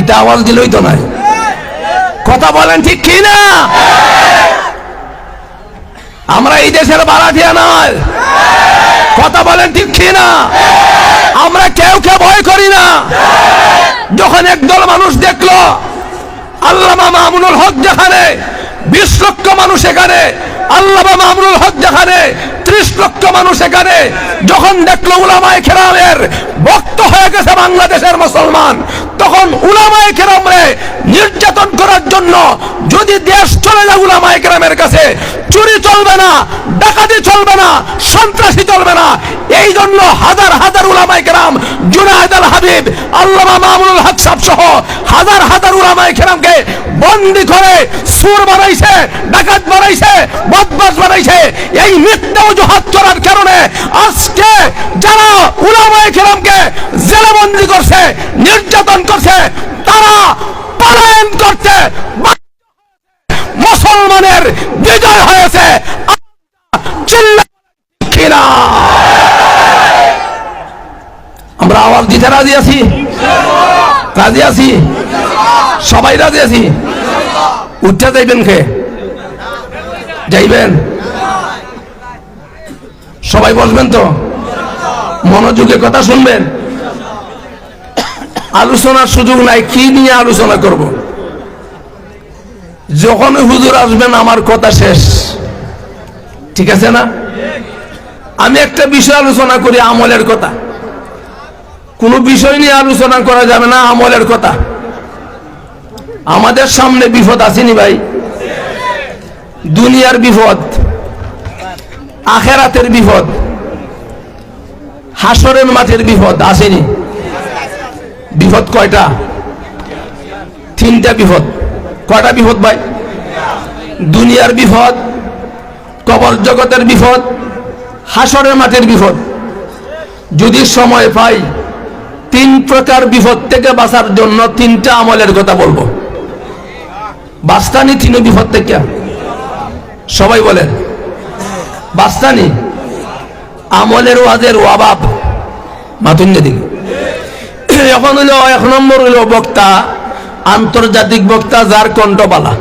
ইটা আওয়াজ দিলই তো নাই কথা বলেন ঠিক কি না আমরা এই দেশের বারাঠিয়া নয়। কথা বলেন ঠিক কি না আমরা কেউ কে ভয় করি না। যখন একদল মানুষ দেখল, আল্লামা মামুনুল হক যেখানে, বিশ লক্ষ মানুষ এখানে, আল্লামা মামুনুল হক যেখানে ত্রিশ লক্ষ মানুষ এখানে যখন দেখল উলামায়ে খেরামের ভক্ত হয়ে গেছে বাংলাদেশের মুসলমান, তখন উলামায়ে কেরামরে নির্যাতন করার জন্য যদি দেশ চলে যায় উলামায়ে কেরামের কাছে, চুরি চলবে না, ডাকাতি চলবে না, সন্ত্রাসী চলবে না, এই জন্য হাজার হাজার উলামায়ে কেরাম, জুনায়েদ আল হাবিব, আল্লামা মামুনুল হক সাহেব সহ হাজার হাজার উলামায়ে কেরামকে বন্দি করে সুর বানাইছে, ডাকাত বানাইছে বদমাস বানাইছে, এই মিথ্যা অজুহাত করার কারণে আজকে যারা উলামায়ে কেরামকে জেলে বন্দি করছে, নির্যাতন করছে, তারা পলায়ন করতে মুসলমানের বিজয় হয়েছে। আমরা আওয়াজ দিতে রাজি আছি? রাজি আছি? সবাই রাজি আছি? উঠতে যাইবেন খে যাইবেন? সবাই বসবেন তো? মনোযোগে কথা শুনবেন? আলোচনার সুযোগ নাই, কি নিয়ে আলোচনা করব? যখন হুজুর আসবেন, আমার কথা শেষ। ঠিক আছে না? আমি একটা বিষয় আলোচনা করি, আমলের কথা। কোনো বিষয় নিয়ে আলোচনা করা যাবে না, আমলের কথা। আমাদের সামনে বিপদ আসেনি ভাই? দুনিয়ার বিপদ। আখেরাতের বিপদ, হাসরের মাঠের বিপদ আসেনি। বিপদ কয়টা? তিনটা বিপদ। কয়টা বিপদ ভাই? দুনিয়ার বিপদ, কবর জগতের বিপদ, হাসরের মাঠের বিপদ। যদি সময় পাই, তিন প্রকার বিপদ থেকে বাঁচার জন্য তিনটা আমলের কথা বলব। বাস্তানি তিন বিপদ থেকে। সবাই বলেন। বাস্তানি আমলের ওয়াজের অভাব মাতুন দিকে এখন হইল এক নম্বর হইল বক্তা, আন্তর্জাতিক বক্তা, যার কণ্ঠবালা।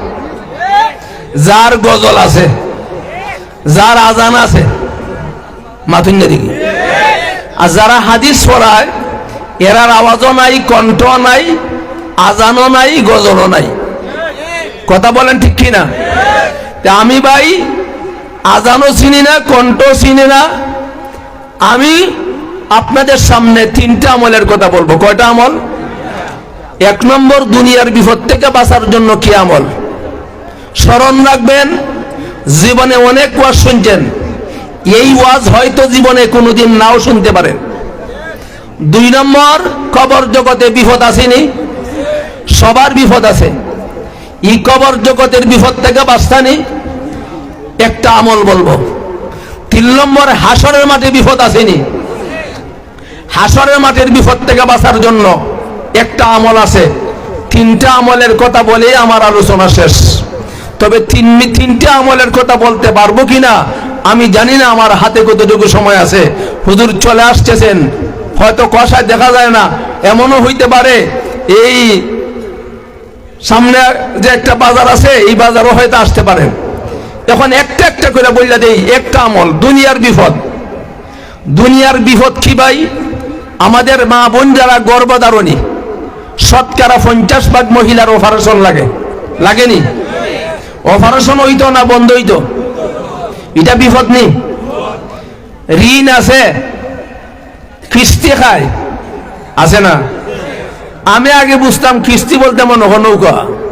যার গজল আছে, যার আজান আছে। মাথুন দিকে আর যারা হাদিস পড়ায়, এরার আওয়াজও নাই কণ্ঠ নাই, আজানও নাই, গজলও নাই। কথা বলেন ঠিক কিনা? আমি ভাই আজানও চিনি না কণ্ঠ চিনি না। আমি আপনাদের সামনে তিনটা আমলের কথা বলব। কয়টা আমল? এক নম্বর, দুনিয়ার বিপদ থেকে বাঁচার জন্য কি আমল? স্মরণ রাখবেন, জীবনে অনেক ওয়াজ শুনছেন। এই ওয়াজ হয়তো জীবনে কোনোদিন নাও শুনতে পারেন। দুই নম্বর, কবর জগতে বিপদ আসেনি? সবার বিপদ আছে। এই কবর জগতের বিপদ থেকে বাঁচতানি? একটা আমল বলব। তিন নম্বর, হাসরের মাঠে বিপদ আসেনি। হাসরের মাঠের বিপদ থেকে বাঁচার জন্য একটা আমল আছে। তিনটা আমলের কথা বলে আমার আলোচনা শেষ। তবে তিন তিনটা আমলের কথা বলতে পারব কিনা, আমি জানি না আমার হাতে কতটুকু সময় আছে। হুজুর চলে আসতেছেন, হয়তো কষায় দেখা যায় না, এমনও হইতে পারে। এই সামনে যে একটা বাজার আছে, এই বাজারও হয়তো আসতে পারেন এখন একটা একটা করে বললে দেই, একটা আমল, দুনিয়ার বিপদ। দুনিয়ার বিপদ কি ভাই? আমাদের মা বোন যারা গর্ভধারণী, শতকরা পঞ্চাশ ভাগ মহিলার অপারেশন লাগে। লাগেনি? অপারেশন হইতো না, বন্ধ হইতো? এটা বিপদ নেই? ঋণ আছে, কিস্তি খায়। আছে না? আমি আগে বুঝতাম, কিস্তি বলতে মনে হয় নৌকা।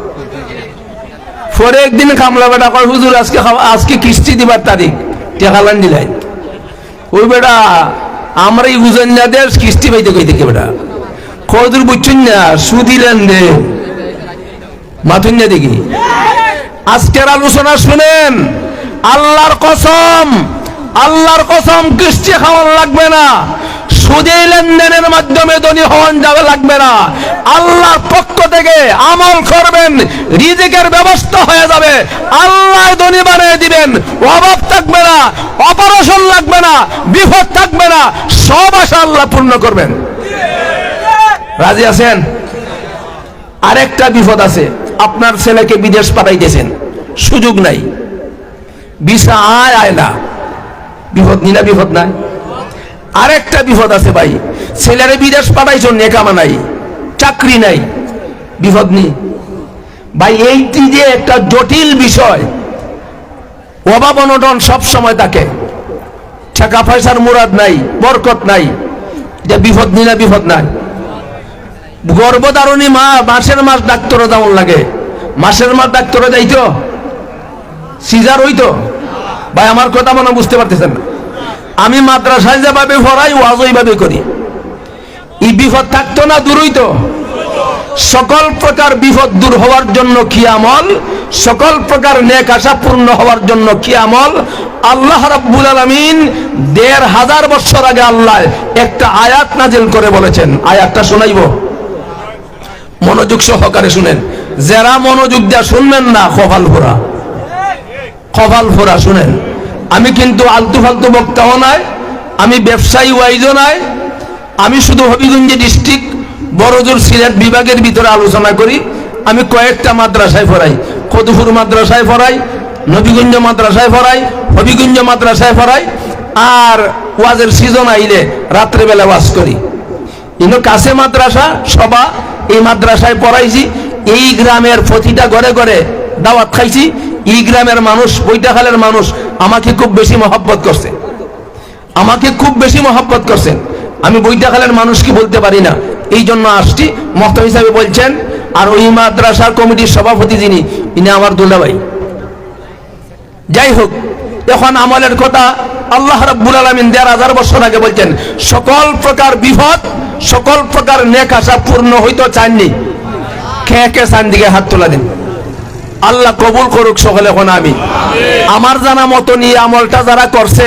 পরে একদিন কামলা বেটা কয়, হুজুর, আজকে আজকে কিস্তি দিবার তারিখ। টেকালান দিলাই ওই বেটা আমরা এই বুঝেন না দেশ, কিস্তি পাইতে কই দেখে বেটা? কদুর বুঝছেন না সুদিলেন দে মাথুন না দেখি। আজকের আলোচনা শুনেন, আল্লাহর কসম আল্লাহর কসম কিস্তি খাওয়ান লাগবে না। সুদে লেনদেনের মাধ্যমে ধনী হওয়ান যাবে লাগবে না। আল্লাহর পক্ষ থেকে আমল করবেন, রিজিকের ব্যবস্থা হয়ে যাবে। আল্লাহ ধনী বানিয়ে দিবেন। অভাব থাকবে না, অপারেশন লাগবে না, বিপদ থাকবে না, সব আশা আল্লাহ পূর্ণ করবেন। রাজি আছেন? আরেকটা বিপদ আছে। আপনার ছেলেকে বিদেশ পাঠাইতেছেন। সুযোগ নাই। ভিসা আয় আয় না। বিপদ নিনা বিপদ নাই। আরেকটা বিপদ আছে ভাই। ছেলেরে বিদেশ পাঠাইছ, নেকামা নাই, চাকরি নাই। বিপদ নেই। ভাই এইটি যে একটা জটিল বিষয়। অভাব অনটন সব সময় থাকে। টাকা পয়সার মুরাদ নাই, বরকত নাই। যে বিপদ নিনা বিপদ নাই। গর্ভধারণী মা, মাসের মাস ডাক্তারও যেমন লাগে। মাসের মাস ডাক্তারও যাইতো। সিজার হইতো। ভাই, আমার কথা মনে বুঝতে পারতেছেন না। আমি মাদ্রাসায় যেভাবে পড়াই ওয়াজ ওইভাবে করি। এই বিপদ থাকতো না দূরই তো সকল প্রকার বিপদ দূর হওয়ার জন্য কি আমল? সকল প্রকার নেক আশা পূর্ণ হওয়ার জন্য কি আমল? আল্লাহ রাব্বুল আলামিন দেড় হাজার বছর আগে আল্লাহ একটা আয়াত নাজিল করে বলেছেন। আয়াতটা শোনাইব। মনোযোগ সহকারে শুনেন। যারা মনোযোগ দেওয়া শুনবেন না, কপাল ফোরা কপাল ফোরা শুনেন। আমি কিন্তু আলতু ফালতু বক্তাও নাই, আমি ব্যবসায়ী ওয়াইজও নাই, আমি শুধু হবিগঞ্জ ডিস্ট্রিক্ট বড়জোর সিলেট বিভাগের ভিতরে আলোচনা করি, আমি কয়েকটা মাদ্রাসায় পড়াই, কদুপুর মাদ্রাসায় পড়াই, নবীগঞ্জ মাদ্রাসায় পড়াই, হবিগঞ্জ মাদ্রাসায় পড়াই, আর ওয়াজের সিজন আইলে রাত্রেবেলা ওয়াজ করি। কিন্তু কাছে মাদ্রাসা, সবা, এই মাদ্রাসায় পড়াইছি, এই গ্রামের প্রতিটা ঘরে ঘরে দাওয়াত খাইছি, এই গ্রামের মানুষ বৈটাখালের মানুষ আমাকে খুব বেশি মহব্বত করছে। আমাকে খুব বেশি মহব্বত করছেন আমি বৈটাখালের মানুষকে বলতে পারি না। এই জন্য আসছি। মত হিসাবে বলছেন, আর ওই মাদ্রাসার কমিটির সভাপতি যিনি, ইনি আমার দুলাভাই। যাই হোক, এখন আমলের কথা আল্লাহ রাব্বুল আলামিন দেড় হাজার বছর আগে বলছেন, সকল প্রকার বিপদ, সকল প্রকার নেক আশা পূর্ণ হইতো চাননি। কে কে চান দিকে হাত তোলা দিন। আল্লাহ কবুল করুক সকলে এখন আমি আমার জানা মতো নিয়ে আমলটা যারা করছে,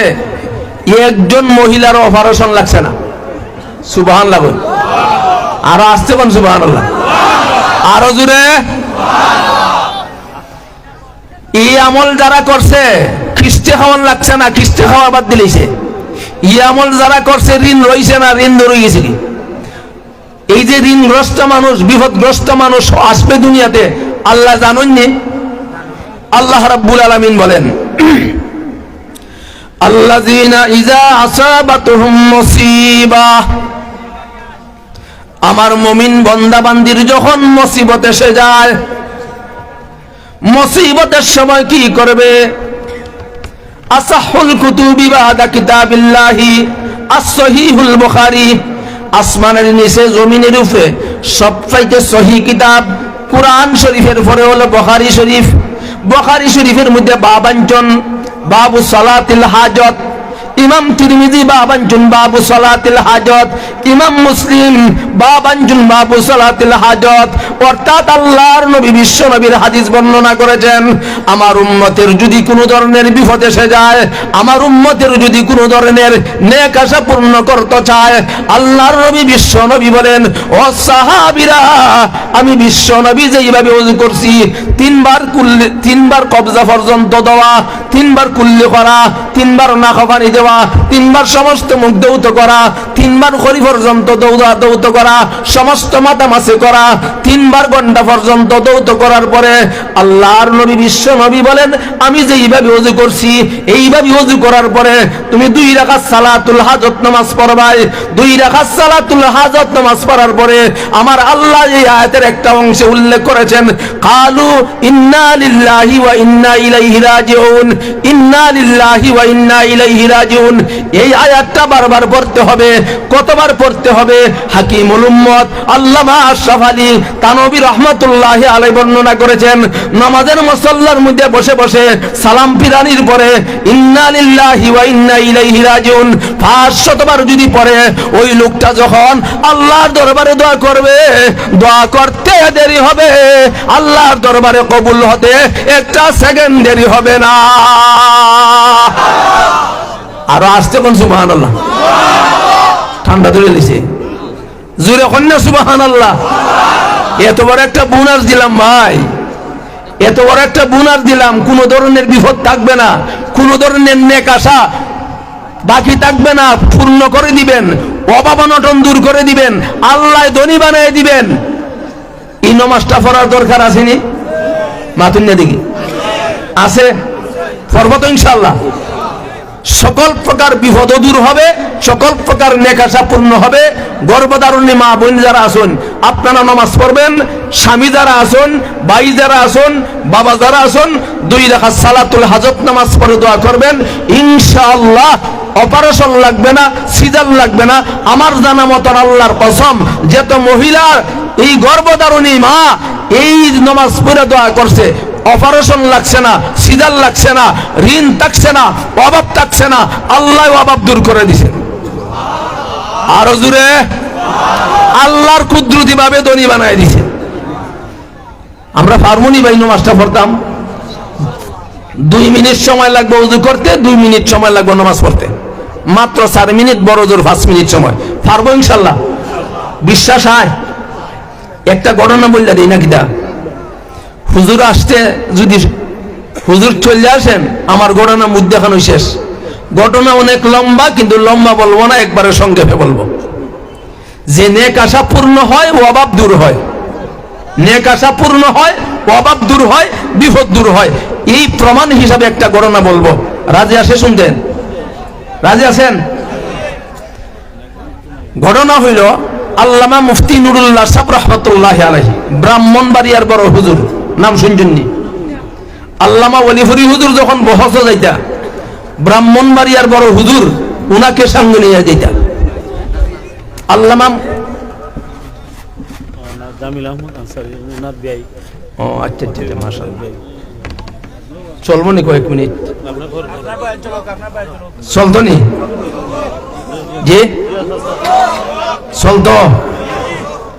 একজন মহিলার অপারেশন লাগছে না। সুবাহান লাগুন আরও আসতে কোন সুবাহান আরও জুড়ে এই আমল যারা করছে খ্রিস্টে খাওয়ান লাগছে না খ্রিস্টে খাওয়া বাদ দিলেছে ই আমল যারা করছে, ঋণ রইছে না, ঋণ ধরে গেছে এই যে ঋণগ্রস্ত মানুষ, বিপদগ্রস্ত মানুষ আসবে দুনিয়াতে আল্লাহ জানেননি আল্লাহ রাব্বুল আলামিন বলেন, আল্লাযীনা ইযা আসাবাতুহুম মুসিবা। আমার মুমিন বান্দা বান্দির যখন মুসিবত এসে যায়, মুসিবতের সময় কি করবে? আসাহুল কুতুবি বাদা কিতাবিল্লাহি as-সহিহুল বুখারী, আসমানের নিচে, জমিনের উপরে সবচাইতে সহি কিতাব কোরআন শরীফের পরে হলো বখারি শরীফ। বখারি শরীফের মধ্যে বাবাঞ্চন বাবু সালাতিল হাজত ইমাম তিরমিজি বাবাঞ্জুন বাবু সালাতিল হাজত, ইমাম মুসলিম বাবাঞ্জুন বাবু সালাতিল হাজত। অর্থাৎ আল্লাহর নবী বিশ্ব নবীর হাদিস বর্ণনা করেছেন, আমার উম্মতের যদি কোনো ধরনের বিপদ এসে যায়, আমার উম্মতের যদি কোনো ধরনের নেক আশা পূর্ণ করতে চায়, আল্লাহর নবী বিশ্ব নবী বলেন, ও সাহাবীরা, আমি বিশ্ব নবী যেইভাবে ওযু করছি, তিনবার কুল্লি, তিনবার কবজা পর্যন্ত দেওয়া, তিনবার কুল্লি করা তিনবার নাকফানি দেওয়া তিনবার সমস্ত মুখ দৌত করা তিনবার খড়ি পর্যন্ত দৌড়া দৌত করা, সমস্ত মাথা মাসে করা, তিনবার ঘণ্টা পর্যন্ত দৌত করার পরে আল্লাহর নবী বিশ্ব নবী বলেন, আমি যে এইভাবে অজু করছি, এইভাবে অজু করার পরে তুমি দুই রাখাত সালাতুল হাজত নামাজ পড়বাই। দুই রাখাত সালাতুল হাজত নামাজ পড়ার পরে আমার আল্লাহ এই আয়াতের একটা অংশে উল্লেখ করেছেন, কালু ইন্না লিল্লাহি ওয়া ইন্না ইলাইহি রাজিউন, ইন্না লিল্লাহি ওয়া ইন্না ইলাইহি রাজিউন। এই আয়াতটা বারবার পড়তে হবে কতবার পড়তে হবে? হাকিমুল উম্মত, আল্লামা আশরাফ তানবী রাহমাতুল্লাহি আলাইহি বর্ণনা করেছেন, নামাজের মুসল্লার মধ্যে বসে বসে সালাম ফিরানির পরে, ইন্না লিল্লাহি ওয়া ইন্না ইলাইহি রাজিউন পাঁচ শতবার যদি পড়ে, ওই লোকটা যখন আল্লাহর দরবারে দোয়া করবে, দোয়া করতে দেরি হবে। আল্লাহর দরবারে কবুল হতে একটা সেকেন্ড দেরি হবে না। আরও আসতে কোন সুবাহান আল্লাহ ঠান্ডা ধরে লিছে জুড়ে কন্যা সুবাহান আল্লাহ এত বড় একটা বোনাস দিলাম ভাই। এত বড় একটা বোনাস দিলাম, কোন ধরনের বিপদ থাকবে না। কোন ধরনের নেক আশা বাকি থাকবে না, পূর্ণ করে দিবেন, অভাব অনটন দূর করে দিবেন, আল্লাহ ধনী বানিয়ে দিবেন। এই নমাজটা পড়ার দরকার আসেনি মাতুন দেখি আছে? পর্বত ইনশাল্লাহ সকল প্রকার বিপদ দূর হবে, সকল প্রকার নেকাশা পূর্ণ হবে। গর্ভধারণী মা বোন যারা আসুন আপনারা নামাজ পড়বেন, স্বামী যারা আসুন ভাই যারা আসুন বাবা যারা আসুন দুই রাখা সালাতুল হাজত নামাজ পড়ে দোয়া করবেন। ইনশাআল্লাহ অপারেশন লাগবে না, সিজার লাগবে না। আমার জানা মতন আল্লাহর কসম যেত মহিলার এই গর্ভধারণী মা এই নামাজ পড়ে দোয়া করছে অপারেশন লাগছে না, সিজার লাগছে না, ঋণ থাকছে না, অভাব থাকছে না, আল্লাহ অভাব দূর করে দিছে আরও জুড়ে আল্লাহর কুদরতি ভাবে ধনী বানায় দিছে আমরা ফার্মনি বাই নমাজটা পড়তাম। দুই মিনিট সময় লাগবে উজু করতে, দুই মিনিট সময় লাগবে নামাজ পড়তে। মাত্র চার মিনিট, বড় জোর পাঁচ মিনিট সময়। পারব ইনশাল্লাহ। বিশ্বাস হয়? একটা ঘটনা বললে দিই নাকি দা হুজুর আসতে যদি হুজুর চলে আসেন, আমার ঘটনা মুখ দেখানো শেষ। ঘটনা অনেক লম্বা, কিন্তু লম্বা বলব না, একবারে সংক্ষেপে বলব। যে নেক আশা পূর্ণ হয়, ও অভাব দূর হয়। নেক আশা পূর্ণ হয়, ও অভাব দূর হয়, বিপদ দূর হয়। এই প্রমাণ হিসাবে একটা ঘটনা বলব। রাজে আসে শুনতেন? রাজে আছেন? ঘটনা হইল আল্লামা মুফতি নুরুল্লাহ সাহ রহমতুল্লাহ আলহী ব্রাহ্মণবাড়িয়ার বড় হুজুর। নাম শুনছেননি আল্লামা ওলিফুরি হুজুর যখন বহস যাইতা ব্রাহ্মণবাড়িয়ার বড় হুজুর উনাকে সঙ্গে নিয়ে যাইতা। আল্লামা ওনার জামিল আহমদ আনসারি ওনার ব্যয় ও আচ্ছা আচ্ছা আচ্ছা মাশাআল্লাহ। চলবো নি কয়েক মিনিট? আপনার ঘর চলতো নি? জি? চলতো।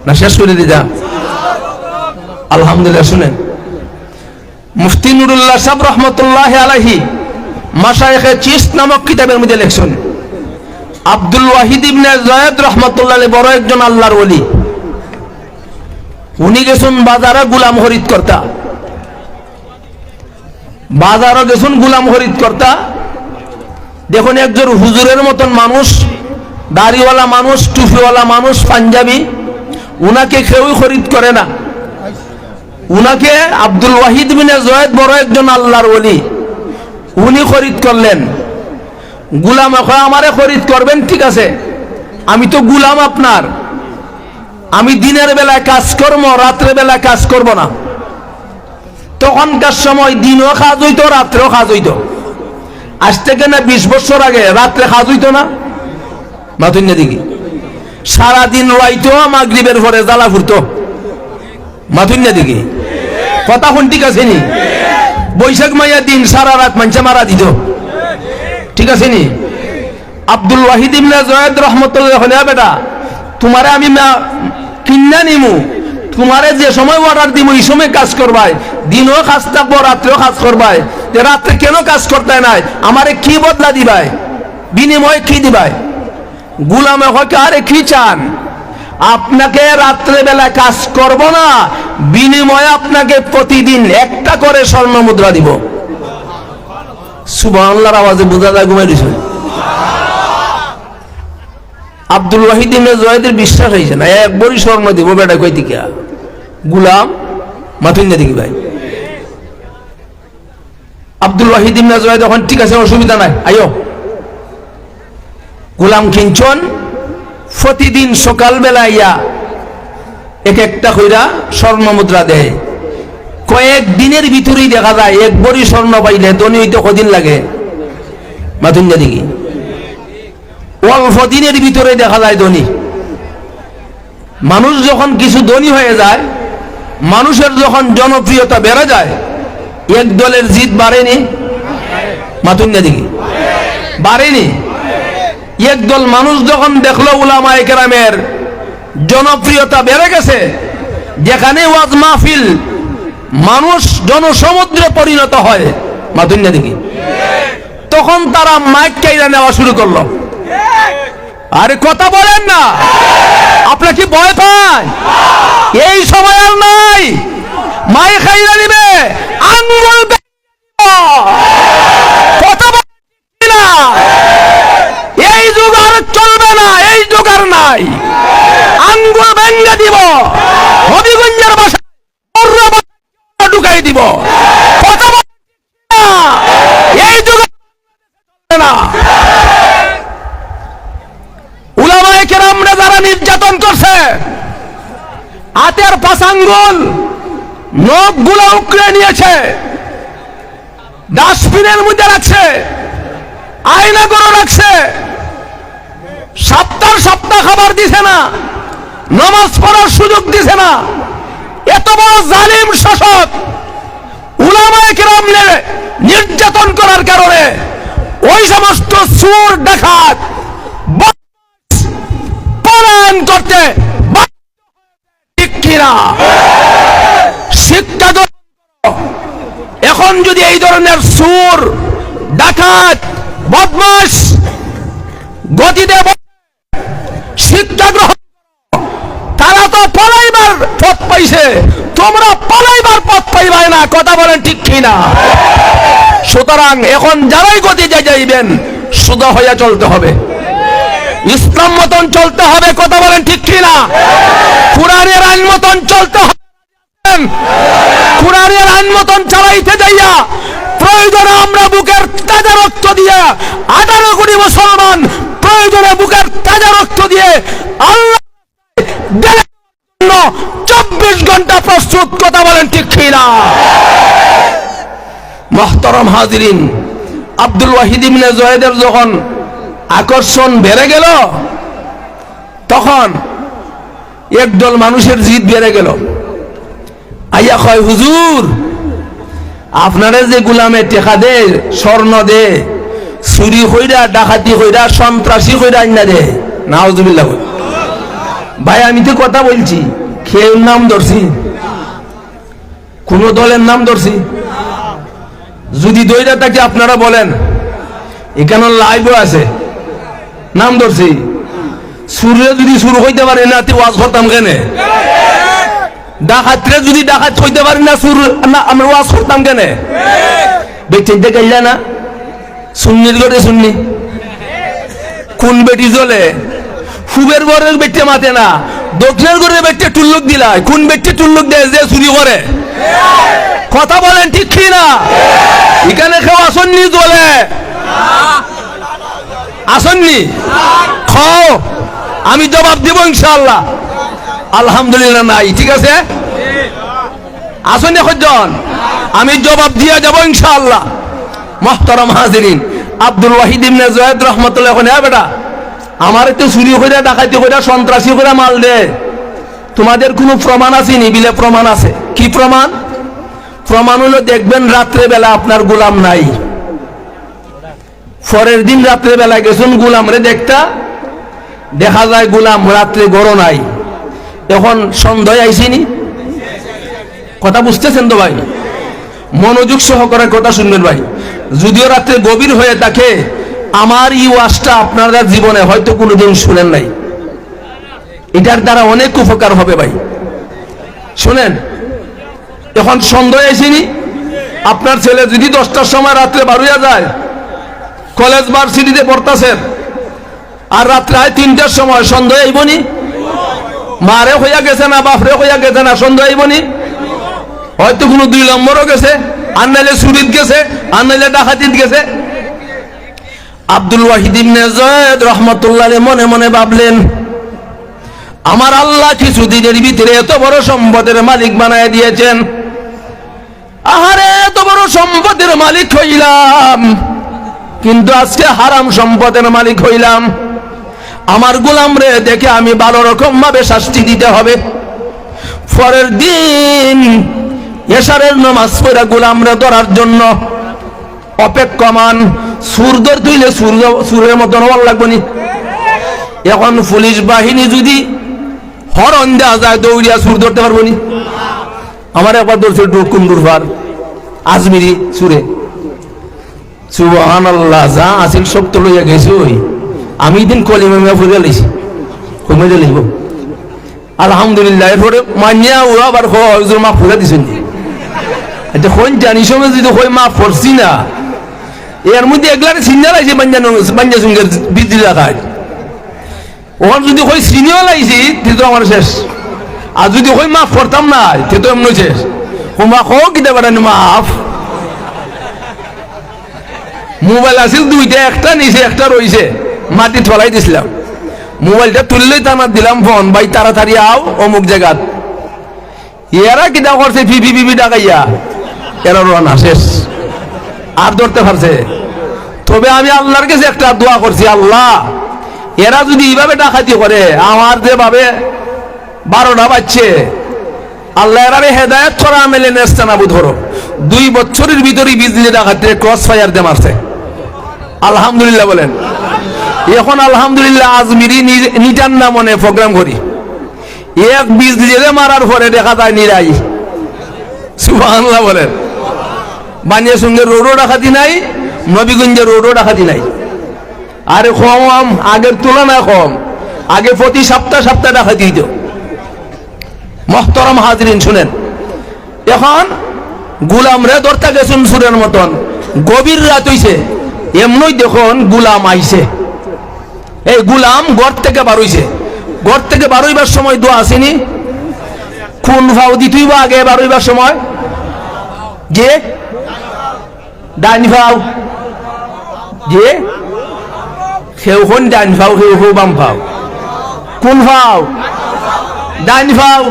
না শেষ করে দিতা। আলহামদুলিল্লাহ শুনেন। মুফতি নুরুল্লাহ সাহেব রহমতুল্লাহ আলাহি মাসায়েখে চিস নামক কিতাবের মধ্যে লেখছেন, আব্দুল ওয়াহিদ ইবনে জয়েদ রহমতুল্লাহ বড় একজন আল্লাহর ওলি। উনি গেছেন বাজারে গুলাম হরিদ কর্তা। বাজারও গেছেন গুলাম হরিদ কর্তা। দেখুন একজন হুজুরের মতন মানুষ, দাড়িওয়ালা মানুষ, টুপিওয়ালা মানুষ, পাঞ্জাবি, উনাকে কেউই খরিদ করে না। উনাকে আব্দুল ওয়াহিদ বিনে জয়েদ বড় একজন আল্লাহর ওলি। উনি খরিদ করলেন। গুলাম এখন আমারে খরিদ করবেন, ঠিক আছে? আমি তো গুলাম আপনার। আমি দিনের বেলায় কাজ করব, রাত্রে বেলায় কাজ করব না। তখনকার সময় দিনও কাজ হইতো, রাত্রেও কাজ হইতো। আজ থেকে না বিশ বছর আগে রাত্রে কাজ হইতো না? মাথুন দিকে সারাদিন রাইতো মাগরিবের পরে জ্বালা ফুরতো। মাথুন দিকে কথা কোন ঠিক আছে নি? বৈশাখ মাইয়া দিন সারা রাত মানুষে মারা দিত। ঠিক আছে নি? আব্দুল ওয়াহিদ ইবনে জয়েদ রহমতুল্লাহ হলে বেটা, তোমারে আমি কিন্না নিমু। তোমারে যে সময় অর্ডার দিব এই সময় কাজ করবাই। দিনও কাজ থাকব, রাত্রেও কাজ করবাই। রাত্রে কেন কাজ করতে নাই? আমারে কি বদলা দিবাই? বিনিময়ে কি দিবাই? গুলামে হয় আরে কি চান? আপনাকে রাত্রে বেলা কাজ করব না, বিনিময়ে আপনাকে প্রতিদিন একটা করে স্বর্ণ মুদ্রা দিব। সুবাহ আওয়াজে বোঝা ঘুমাই দিছে আব্দুল ওয়াহিদ জয়েদের বিশ্বাস হয়েছে না, একবারই স্বর্ণ দিব বেটা, কই দিকে গুলাম মাথুন দেখি ভাই। আব্দুল ওয়াহিদ জয়েদ এখন ঠিক আছে অসুবিধা নাই। আয়ো। গোলাম কিঞ্চন প্রতিদিন সকালবেলা ইয়া এক একটা কইরা স্বর্ণ মুদ্রা দেয়। কয়েক দিনের ভিতরেই দেখা যায়, এক বড়ি স্বর্ণ পাইলে ধনী হইতে কদিন লাগে? মাথুন দেখি অল্প দিনের ভিতরে দেখা যায় ধনী। মানুষ যখন কিছু ধনী হয়ে যায়, মানুষের যখন জনপ্রিয়তা বেড়ে যায়, এক দলের জিত বাড়েনি? মাতুন দেখি বাড়েনি? এক দল মানুষ যখন দেখল উলামা একরামের জনপ্রিয়তা বেড়ে গেছে, যেখানে ওয়াজ মাহফিল, মানুষ জনসমুদ্রে পরিণত হয় মাতুন দেখি তখন তারা মাইক কাইরা নেওয়া শুরু করল। আরে কথা বলেন না। আপনার কি ভয় পায়? এই সময় আর নাই মাই খাইরা নিবে আঙ্গুল বে- কথা বলেন না এই যুগ আর চলবে না এই যুগ আর নাই আঙ্গুল ভেঙ্গে দিব হবিগঞ্জের ভাষা হাতের পাশাঙ্গুল নখগুলো উকড়ে নিয়েছে। ডাস্টবিনের মধ্যে রাখছে আয়না করে রাখছে। সপ্তাহ সপ্তাহ খাবার দিছে না, নমাজ পড়ার সুযোগ দিছে না। এত বড় জালিম শাসক উলামায়ে নির্যাতন করার কারণে ওই সমস্ত সুর, ডাকাত ধরনের সুর, ডাকাত বদমাস গতিতে বসে শিক্ষা তারা তো পলাইবার পথ পাইছে, তোমরা পলাইবার পথ পাইবাই না, কথা বলেন ঠিক কিনা? সুতরাং এখন যারাই গতিতে যাইবেন, সুদা হইয়া চলতে হবে। ইসলাম মতন চলতে হবে, কথা বলেন ঠিক কিনা? কোরআনের আইন মতন চলতে হবে। কোরআনের আইন মতন চালাইতে যাইয়া প্রয়োজনে আমরা বুকের তাজা রক্ত দিয়ে আঠারো কোটি মুসলমান প্রয়োজনে বুকের তাজা রক্ত দিয়ে আল্লাহ চব্বিশ ঘণ্টা প্রস্তুত, কথা বলেন ঠিক কিনা মহতরম হাজিরিন, আব্দুল ওয়াহিদ ইবনে জয়েদের যখন আকর্ষণ বেড়ে গেল, তখন একদল মানুষের জিদ বেড়ে গেল। আইয়া কয়, হুজুর আপনারা যে গুলামে টেকা দে, স্বর্ণ দে, চুরি হইরা, ডাকাতি হইরা, সন্ত্রাসী হইরা আইনা দে। নাউজুবিল্লাহ কই। ভাই, আমি তো কথা বলছি খেয়ে নাম ধরছি। কোন দলের নাম ধরছি। যদি দইরা থাকে আপনারা বলেন, এখানে লাইভও আছে, নাম ধরছি। সুরে যদি শুরু হইতে পারে না ওয়াজ করতাম কেনে? ডাকাতরে যদি ডাকাত হইতে পারি না, সুর না, আমরা ওয়াজ করতাম কেন? বেটে দেখাইলা না? সুন্নির ঘরে সুন্নি। কোন বেটি জ্বলে? ফুবের ঘরের বেটে মাতে না। দক্ষিণের ঘরের বেটে টুল্লুক দিলায়। কোন বেটে টুল্লুক দেয় যে চুরি করে? কথা বলেন ঠিক কি না? এখানে কেউ আসননি জ্বলে? আসননি? খাও। আমি জবাব দিব ইনশাআল্লাহ। আলহামদুলিল্লাহ নাই, ঠিক আছে? আসুন এখন আমি জবাব দিয়ে যাব ইনশাআল্লাহ। মহতরম হাজিরিন, আব্দুল ওয়াহিদ ইবনে জয়েদ রহমতুল্লাহ এখন হ্যাঁ বেটা? আমার একটু চুরি করে ডাকাতি করে সন্ত্রাসী করে মাল দে। তোমাদের কোনো প্রমাণ আছে নি? বিলে প্রমাণ আছে। কি প্রমাণ? প্রমাণ হলো দেখবেন রাত্রে বেলা আপনার গোলাম নাই। পরের দিন রাত্রে বেলা গেছেন গোলাম রে দেখতা। দেখা যায় গোলাম রাত্রে গড় নাই। এখন সন্ধ্যায় আইসিনি কথা বুঝতেছেন তো ভাই? মনোযোগ সহকারে কথা শুনবেন ভাই। যদিও রাত্রে গভীর হয়ে থাকে, আমার এই ওয়াজটা আপনারা জীবনে হয়তো কোনোদিন শুনেন নাই। এটার দ্বারা অনেক উপকার হবে ভাই। শুনেন, এখন সন্ধ্যায় আসিনি আপনার ছেলে যদি দশটার সময় রাত্রে বারুইয়া যায়, কলেজ ভার্সিটিতে পড়তাছেন, আর রাত্রে হয় তিনটার সময় সন্দেহ আইবনি মারে হইয়া গেছে না, বাপরে হইয়া গেছে না সন্ধ্যা আইবনি হয়তো কোনো দুই নম্বরও গেছে, আর নাইলে সুরিত গেছে, আর নাইলে ডাকাতিত গেছে। আব্দুল ওয়াহিদ ইবনে জয়েদ রহমতুল্লাহ মনে মনে ভাবলেন, আমার আল্লাহ কিছুদিনের ভিতরে এত বড় সম্পদের মালিক বানায় দিয়েছেন। আহারে, এত বড় সম্পদের মালিক হইলাম, কিন্তু আজকে হারাম সম্পদের মালিক হইলাম। আমার গোলাম রে, দেখে আমি ভালো রকম ভাবে শাস্তি দিতে হবে। পরের দিন এশারের নমাজ পড়া গোলাম রে ধরার জন্য অপেক্ষমান সুরদর তুইলে সূর্য সুরের মতন হওয়ার লাগবে নি। এখন পুলিশ বাহিনী যদি হরন দেওয়া যায়, দৌড়িয়া সুর ধরতে পারব নি। আমার একবার ধরছে কুন্দুর ফার আজমিরি সুরে। সুবহান আল্লাহ যা আসিল সব তো লইয়া গেছে ওই। আমি দিন কলিমা ফুরে লাইছি। কমে লিখব আলহামদুলিল্লাহ, এরপরে মানিয়া ও আবার হজুর মা ফুরে দিছেন। এটা কোন জানি সময় যদি কই মা পড়ছি না। এর মধ্যে এগুলার সিনিয়র আছে বাঞ্জা বাঞ্জা সঙ্গে বৃদ্ধি রাখায় ওখানে যদি কই সিনিয়র লাইছি তে আমার শেষ। আর যদি কই মাফ করতাম না তে এমন শেষ। মা কো কিতা বেড়ানি মাফ? মোবাইল আছিল দুইটা, একটা নিছে, একটা রইছে। মাটি ঠলাই দিছিলাম। মোবাইলটা তুললেই টানা দিলাম ফোন, ভাই তাড়াতাড়ি আও অমুক জায়গাত। এরা কিটা করছে ফিফি ফিফি ডাকাইয়া এরা রানা শেষ। আর ধরতে পারছে। তবে আমি আল্লাহর কাছে একটা দোয়া করছি, আল্লাহ, এরা যদি এইভাবে ডাকাতি করে, আমার যেভাবে বারোটা বাজছে, আল্লাহ এরারে হেদায়ত করা মেলে নেস্তা নাবু ধরো দুই বছরের ভিতরেই বিজলি ডাকাতে ক্রস ফায়ার দিয়ে মারছে। আলহামদুলিল্লাহ বলেন। এখন আলহামদুলিল্লাহ আজমিরি নি- নিটান না মনে প্রোগ্রাম করি। এক বিজলি মারার পরে দেখা যায় নিরাই। সুবহানাল্লাহ বলেন। বানিয়ে সঙ্গে রোডও ডাকাতি নাই, নবীগঞ্জে রোডও ডাকাতি নাই। আরে কম আগের তুলনায় কম। আগে প্রতি সপ্তাহ সপ্তাহ ডাকাতি দিত মহতরম হাজরিন, শুনেন। এখন গুলাম রে ধরতে গেছেন সুরের মতন। গভীর রাত হইছে। এমনই দেখুন গুলাম আইছে। এই গুলাম ঘর থেকে বারইছে ঘর থেকে বারইবার সময় দোয়া আসেনি। কোন ভাও দিতুই বা আগে বারইবার সময়। যে? ডাইন ভাও যে? সেও কোন ডাইন ভাও সেও কেউ বাম ভাও কোন ভাও ডাইন ভাও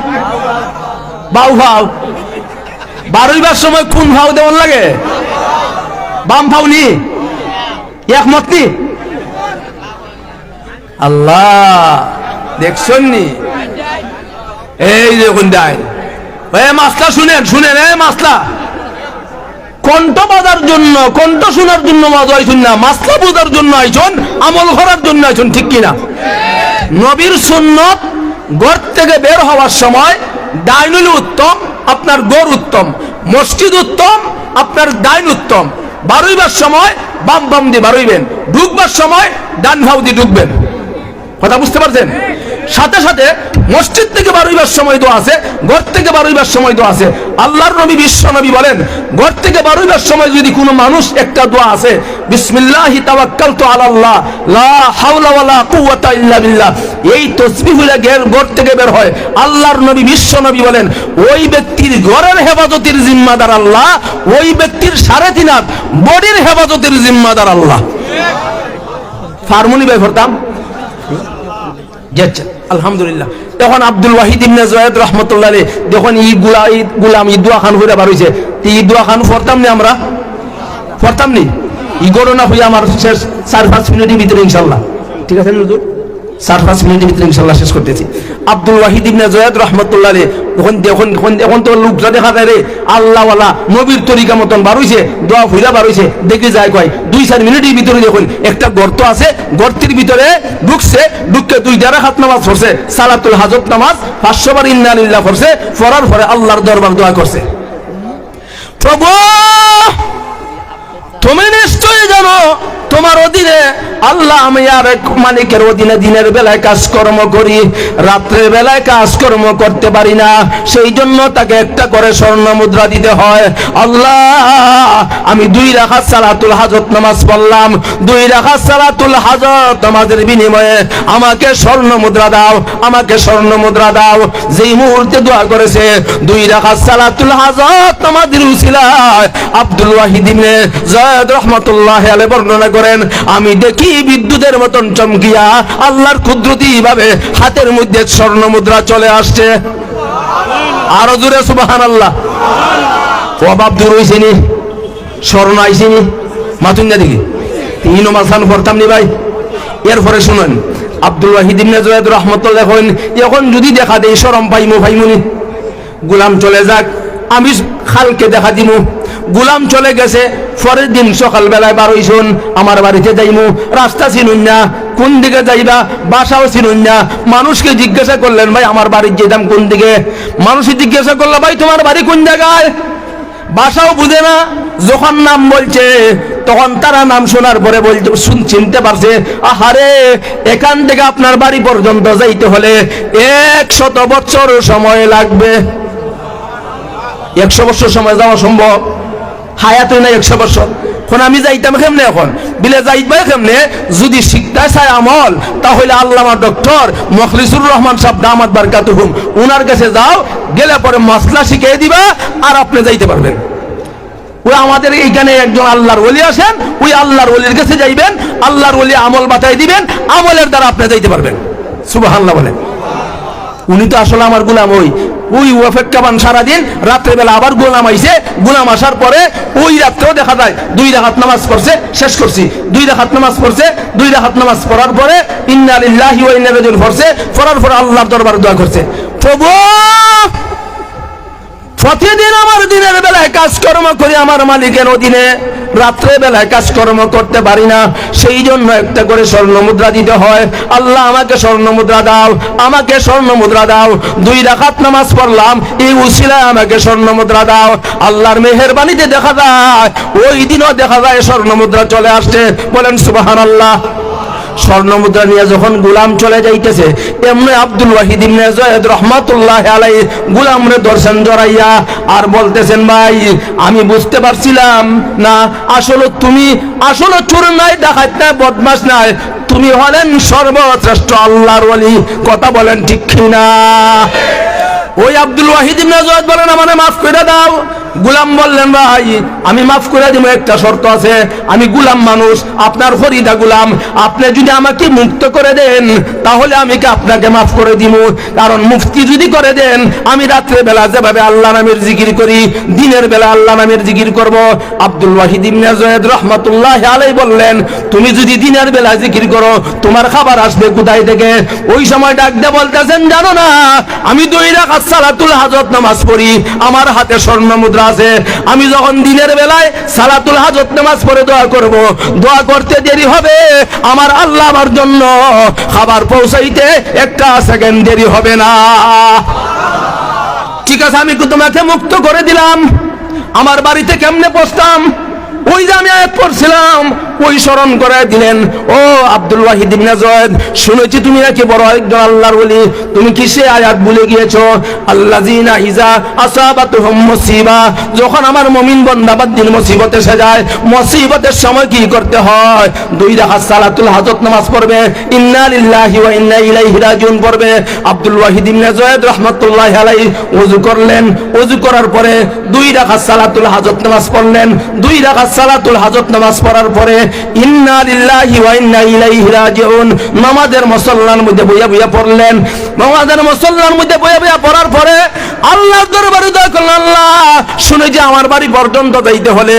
বাউ ভাও বারইবার সময় কোন ভাও দেওয়ার লাগে? বাম ভাও নি? একমত নি? আল্লাহ দেখছেন এই দেখুন ডাইন এ শুনেন শুনেন, এ মাসলা কণ্ঠ বাজার জন্য, কণ্ঠ শোনার জন্য মাঝ আইছুন না। মাসলা বোঝার জন্য আইছুন, আমল করার জন্য আইছুন, ঠিক কিনা? নবীর সুন্নত ঘর থেকে বের হওয়ার সময় ডাইনুল উত্তম, আপনার গোর উত্তম। মসজিদ উত্তম, আপনার ডাইন উত্তম। বারুইবার সময় বাম বাম দিয়ে বারুইবেন। ঢুকবার সময় ডান ভাউ দিয়ে ঢুকবেন। কথা বুঝতে পারছেন? সাথে সাথে মসজিদ থেকে বারুইবার সময় দোয়া আছে, ঘর থেকে বারুইবার সময় দোয়া আছে। আল্লাহর নবী, বিশ্ব নবী বলেন, ঘর থেকে বারুইবার সময় যদি কোনো মানুষ একটা দোয়া আছে, বিসমিল্লাহি তাওয়াক্কালতু আলাল্লাহ, লা হাওলা ওয়ালা কুওয়াতা ইল্লা বিল্লাহ, এই তসবিহুলে গের ঘর থেকে বের হয়। আল্লাহর নবী, বিশ্ব নবী বলেন, ওই ব্যক্তির ঘরের হেফাজতের জিম্মাদার আল্লাহ, ওই ব্যক্তির সাড়ে তিনাত বডির হেফাজতের জিম্মাদার আল্লাহ। ফার্মুনি ভাই ভরতাম যাচ্ছে। আলহামদুলিল্লাহ। তখন আব্দুল ওয়াহিদ ইবনে জয়েদ রহমতুল্লাহ যখন ই গুলা ঈদ গুলাম ইদুয়া খান হইরা বার হইছে ইদুয়া খান ফরতাম নি আমরা? ফরতাম নি? ই গণনা হইয়া আমার চার পাঁচ মিনিটের ভিতরে ইনশাল্লাহ ঠিক আছে নুজুর চার, পাঁচ মিনিটের ভিতরে ইনশাল্লাহ শেষ করতেছি। আব্দুল ওয়াহিদ ইবনে জয়েদ রহমতুল্লাহ আলাইহি এখন এখন এখন এখন তো লোকরা দেখা যায় রে আল্লাহওয়ালা নবীর তরিকা মতন বার হইছে, দোয়া হইরা বার হইছে, দেখে যায় কয়, দুই, চার মিনিটের ভিতরে দেখুন, একটা গর্ত আছে, গর্তের ভিতরে ঢুকছে, ঢুকতে দুই দেড় হাত নামাজ পড়ছে, সালাতুল হাজত নামাজ, পাঁচশো বার ইন্নালিল্লাহ পড়ছে, পড়ার পরে আল্লাহর দরবার দোয়া করছে। প্রভু, তুমি নিশ্চয়ই জানো তোমার অধীনে আল্লাহ, আমি আর এক মালিকের অধীনে দিনের বেলায় কাজকর্ম করি, রাত্রের বেলায় কাজকর্ম করতে পারি না। সেই জন্য তাকে একটা করে স্বর্ণ মুদ্রা দিতে হয়। আল্লাহ, আমি দুই রাখাত সালাতুল হাজত নামাজ পড়লাম। দুই রাখাত সালাতুল হাজত নামাজের বিনিময়ে আমাকে স্বর্ণ মুদ্রা দাও, আমাকে স্বর্ণ মুদ্রা দাও। যেই মুহূর্তে দোয়া করেছে, দুই রাখাত সালাতুল হাজত নামাজের উসিলায় আব্দুল ওয়াহিদ ইবনে জয়েদ রহমাতুল্লাহ আলাইহি বর্ণনা করেন, আমি দেখি বিদ্যুতের মতন চমকিয়া আল্লাহর কুদরতি ভাবে হাতের মধ্যে স্বর্ণ মুদ্রা চলে আসছে। আরও জোরে, সুবহানাল্লাহ। অভাব দূর হইছেনি স্বর্ণ আইসিনি মাতুন না দেখি। তিন মাসান পড়তাম নি ভাই। এরপরে শুনেন, আব্দুল ওয়াহিদ রহমতুল্লাহ এখন এখন যদি দেখা দেই, শরম পাইমু, ভাইমুনি। গুলাম চলে যাক, আমি খালকে দেখা দিমু। গুলাম চলে গেছে। পরের দিন সকালবেলায় বার হইছুন আমার বাড়িতে যাইমু। রাস্তা চিনুন না, কোন দিকে যাইবা বাসাও চিনুন না। মানুষকে জিজ্ঞাসা করলেন, ভাই, আমার বাড়ির যেতাম কোন দিকে? মানুষকে জিজ্ঞাসা করল, ভাই, তোমার বাড়ি কোন জায়গায়? বাসাও বুঝে না, যখন নাম বলছে, তখন তারা নাম শোনার পরে শুন চিনতে পারছে, আহারে, এখান থেকে আপনার বাড়ি পর্যন্ত যাইতে হলে একশত বছর সময় লাগবে। একশো বছর সময় যাওয়া সম্ভব? হায়াত না একশো বছর। এখন আমি যাইতাম কেমনে এখন? বিলে যাইবাই কেমনে? যদি শিক্ষায় চায় আমল, তাহলে আল্লামা ডক্টর মখলিসুর রহমান সাহেব দামাত বারকাতুহুম উনার কাছে যাও, গেলে পরে মশলা শিখিয়ে দিবা, আর আপনি যাইতে পারবেন। ওই আমাদের এইখানে একজন আল্লাহর ওলি আসেন, ওই আল্লাহর ওলির কাছে যাইবেন, আল্লাহর ওলি আমল বাতাই দিবেন, আমলের দ্বারা আপনি যাইতে পারবেন। সুবহানাল্লাহ বলেন। উনি তো আসলে আমার গুলাম ওই ওই অপেক্ষাবান সারাদিন, রাত্রেবেলা আবার গোলাম আইসে গোলাম আসার পরে ওই রাত্রেও দেখা যায়, দুই রাখাত নামাজ পড়ছে, শেষ করছি। দুই রাখাত নামাজ পড়ছে, দুই রাখাত নামাজ পড়ার পরে ইন্না আলিল্লাহি ওয়া ইন্না পড়ছে, পড়ার পরে আল্লাহর দরবারে দোয়া করছে। প্রতিদিন আমার দিনের বেলায় কাজকর্ম করি, আমার মালিকের অধীনে। রাত্রে বেলায় কাজকর্ম করতে পারি না। সেই জন্য একটা করে স্বর্ণ মুদ্রা দিতে হয়। আল্লাহ আমাকে স্বর্ণ মুদ্রা দাও, আমাকে স্বর্ণ মুদ্রা দাও। দুই রাখাত নামাজ পড়লাম, এই উসিলায় আমাকে স্বর্ণ মুদ্রা দাও। আল্লাহর মেহেরবানিতে দেখা যায়, ওই দিনও দেখা যায় স্বর্ণ মুদ্রা চলে আসছে। বলেন সুবাহান আল্লাহ স্বর্ণ মুদ্রা নিয়ে যখন গুলাম চলে যাইতেছে এমনি আব্দুল ওয়াহিদ ইবনে রহমাতুল্লাহ আলাই গুলাম রে দর্শন জড়াইয়া আর বলতেছেন, ভাই, আমি বুঝতে পারছিলাম না, আসলে তুমি, আসলে চোর নাই ডাকাত নাই বদমাস নাই। তুমি হলেন সর্বশ্রেষ্ঠ আল্লাহর ওলি। কথা বলেন ঠিক কিনা? ওই আব্দুল ওয়াহিদ ইবনে জয়েদ বলেন, আমারে মাফ করে দাও গুলাম বললেন, ভাই, আমি মাফ করে দিব, একটা শর্ত আছে। আমি গুলাম মানুষ, আপনার ফরিদা গুলাম। আপনি যদি আমাকে মুক্ত করে দেন, তাহলে আমি কি আপনাকে মাফ করে দিব? কারণ মুক্তি যদি করে দেন, আমি রাত্রে বেলা যেভাবে আল্লাহ নামের জিকির করি, দিনের বেলা আল্লাহ নামের জিকির করব। আব্দুল ওয়াহিদ ইবনে জয়েদ রহমাতুল্লাহ আলাই বললেন, তুমি যদি দিনের বেলা জিকির করো, তোমার খাবার আসবে কোথায় থেকে? ওই সময় ডাক দিয়ে বলতেছেন, জানো না, আমি দুই রাকাত সালাতুল হাজত নামাজ পড়ি। আমার হাতে স্বর্ণ মুদ্রা আছে, আমি যখন দিনের বেলায় সালাতুল হাজত নামাজ পড়ে দোয়া করব, দোয়া করতে দেরি হবে, আমার আল্লাহ আমার জন্য খাবার পৌঁছাইতে একটা সেকেন্ড দেরি হবে না। ঠিক আছে, আমি তোমাকে মুক্ত করে দিলাম? আমার বাড়িতে কেমনে বসতাম? ওই যে আমি আয়াত পড়ছিলাম ওই স্মরণ করে দিলেন। ও আব্দুল ওয়াহিদ জয়েদ শুনেছি তুমি নাকি বড় একজন আল্লাহর বলি তুমি কিসে আয়াত ভুলে গিয়েছো? আল্লাযিনা ইজা আসাবাতুহুম মুসিবা। যখন আমার মুমিন বান্দা বাদ্দিন মুসিবত এসে যায়, মুসিবতের সময় কি করতে হয়? দুই রাকাত সালাতুল হাজত নামাজ পড়বে, ইন্না লিল্লাহি ওয়া ইন্না ইলাইহি রাজিউন পড়বে। আব্দুল ওয়াহিদ ইবনে জয়েদ রাহমাতুল্লাহি আলাইহি ওযু করলেন। ওযু করার পরে দুই রাকাত সালাতুল হাজত নামাজ পড়লেন। দুই রাকাত সালাতুল হাজত নামাজ পড়ার পরে নামাজের মুসল্লার মধ্যে বইয়া বইয়া পড়লেন। নামাজের মুসল্লার মধ্যে বইয়া বইয়া পড়ার পরে দরবারে করলেন, আল্লাহ, শুনে যে আমার বাড়ি পর্যন্ত হলে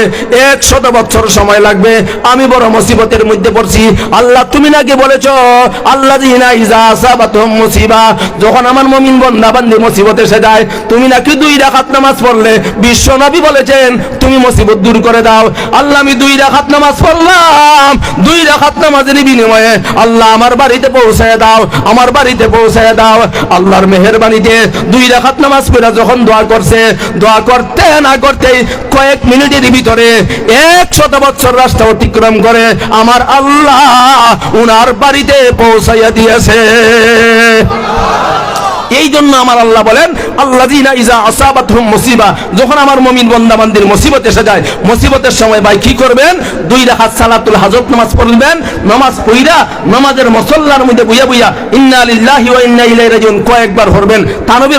বছর সময় লাগবে। আমি বড় মুসিবতের মধ্যে পড়ছি। আল্লাহ, তুমি নাকি বলেছ আল্লাহ জিনা ইজা মুসিবা। যখন আমার মুমিন বান্দা বান্দি মুসিবত এসে যায়, তুমি নাকি দুই রাকাত নামাজ পড়লে? বিশ্ব নবী বলেছেন, তুমি মুসিবত দূর করে দাও। আল্লাহ, আমি দুই রাকাত নামাজ পড়লাম। দুই রাকাত নামাজের বিনিময়ে আল্লাহ আমার বাড়িতে পৌঁছায় দাও, আমার বাড়িতে পৌঁছায় দাও। আল্লাহর মেহেরবানিতে দুই রাকাত নামাজ পড়া যখন দোয়া করছে, দোয়া করতে না করতে কয়েক মিনিটের ভিতরে একশত বছর রাস্তা অতিক্রম করে আমার আল্লাহ উনার বাড়িতে পৌঁছাইয়া দিয়েছে। এই জন্য আমার আল্লাহ বলেন ইজা আসাবাতহুম মুসিবা। যখন আমার মুমিন মুসিবত এসে যায়, মুসিবতের সময় ভাই কি করবেন? দুই সালাতুল হাজত নামাজ পড়বেন। নামাজ নামাজের মধ্যে ইন্না লিল্লাহি ওয়া ইন্না ইলাইহি রাজিউন কয়েকবার পড়বেন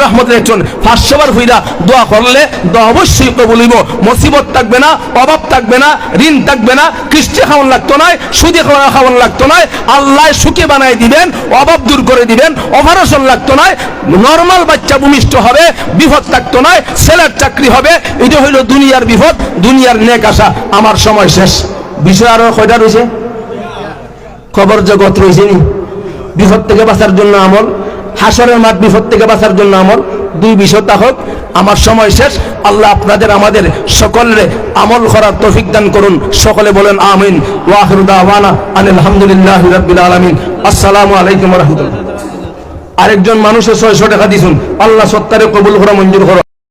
রহমতের একজন 500 বার হইরা দোয়া করলে দোয়া অবশ্যই কবুল হইব। মুসিবত থাকবে না, অভাব থাকবে না, ঋণ থাকবে না, কিস্তি খাওয়ান লাগতো না সুদে খাওয়া খাওয়ান লাগতো না আল্লাহ সুখে বানাই দিবেন, অভাব দূর করে দিবেন, অপারেশন লাগতো না নর্মাল বাচ্চা ভূমিষ্ঠ হবে, বিপদ থাকতো না, ছেলের চাকরি হবে, এটা হইল দুনিয়ার বিপদ, দুনিয়ার নেক আশা, আমার সময় শেষ। বিষয় আরও কয়টা রয়েছে? খবর জগৎ রয়েছে নি? বিপদ থেকে বাঁচার জন্য আমল, হাসরের মাঠ বিপদ থেকে বাঁচার জন্য আমল, দুই বিষয় তা হোক, আমার সময় শেষ, আল্লাহ আপনাদের, আমাদের সকলের আমল করার তৌফিক দান করুন। সকলে বলেন, আমিন। ওয়াহির দাওয়ানা আনিল হামদুলিল্লাহি রাব্বিল আলামিন। আসসালামু আলাইকুম রাহমাতুল্লাহ। আরেকজন মানুষের ছয়শো টাকা দিছুন। আল্লাহ সত্তারে কবুল করা মঞ্জুর করো।